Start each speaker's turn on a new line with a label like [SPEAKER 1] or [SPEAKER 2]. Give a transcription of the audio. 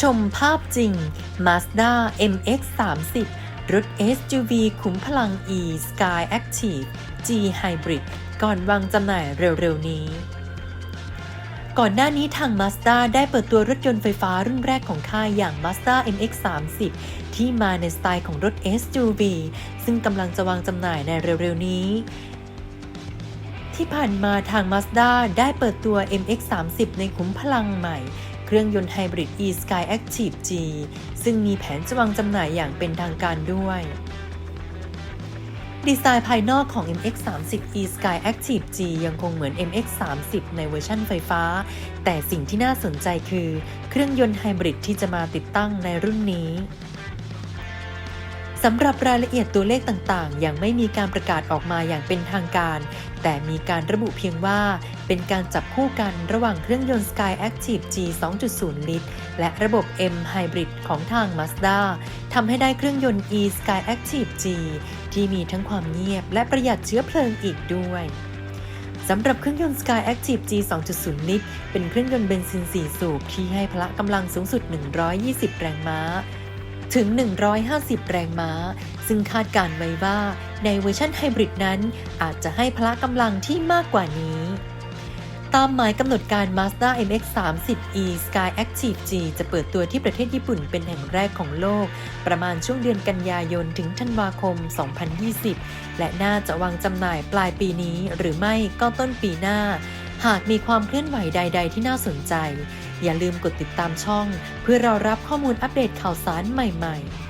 [SPEAKER 1] ชมภาพจริง Mazda MX-30 รถ SUV ขุมพลัง E Sky Active G Hybrid ก่อนวางจำหน่ายเร็วๆนี้ ก่อนหน้านี้ทาง Mazda ได้เปิดตัวรถยนต์ไฟฟ้ารุ่นแรกของค่ายอย่าง Mazda MX-30 ที่มาในสไตล์ของรถ SUV ซึ่งกำลังจะวางจำหน่ายในเร็วๆนี้ที่ผ่านมาทาง Mazda ได้เปิดตัว MX-30 ในขุมพลังใหม่ เครื่องยนต์ไฮบริด e Sky Active G ซึ่งมีแผนจะวางจำหน่ายอย่างเป็นทางการด้วย ดีไซน์ภายนอกของ MX30 e Sky Active G ยังคงเหมือน MX30 ในเวอร์ชั่นไฟฟ้า แต่สิ่งที่น่าสนใจคือเครื่องยนต์ไฮบริดที่จะมาติดตั้งในรุ่นนี้ สำหรับรายละเอียดตัวเลขต่างๆ ยังไม่มีการประกาศออกมาอย่างเป็นทางการ แต่มีการระบุเพียงว่า เป็นการจับคู่กันระหว่างเครื่องยนต์ Sky Active G 2.0 ลิตร และระบบ M Hybrid ของทาง Mazda ทำให้ได้เครื่องยนต์ e Sky Active G ที่มีทั้งความเงียบและประหยัดเชื้อเพลิงอีกด้วยสำหรับเครื่องยนต์ Sky Active G 2.0 ลิตร เป็นเครื่องยนต์เบนซิน 4 สูบที่ให้พละกำลังสูงสุด 120 แรงม้า ถึง 150 แรงม้า ซึ่งคาดการไว้ว่าในเวอร์ชันไฮบริดนั้นอาจจะให้พละกำลังที่มากกว่านี้ ตามหมายกำหนดการ Mazda MX-30e Sky Active G จะเปิดตัวที่ประเทศญี่ปุ่นเป็นแห่งแรกของโลก ประมาณช่วงเดือนกันยายนถึงธันวาคม 2020 และน่าจะวางจำหน่ายปลายปีนี้หรือไม่ก็ต้นปีหน้า หากมีความเคลื่อนไหวใด ๆ ที่น่าสนใจ อย่าลืมกดติดตามช่อง เพื่อรอรับข้อมูลอัปเดตข่าวสารใหม่ ๆ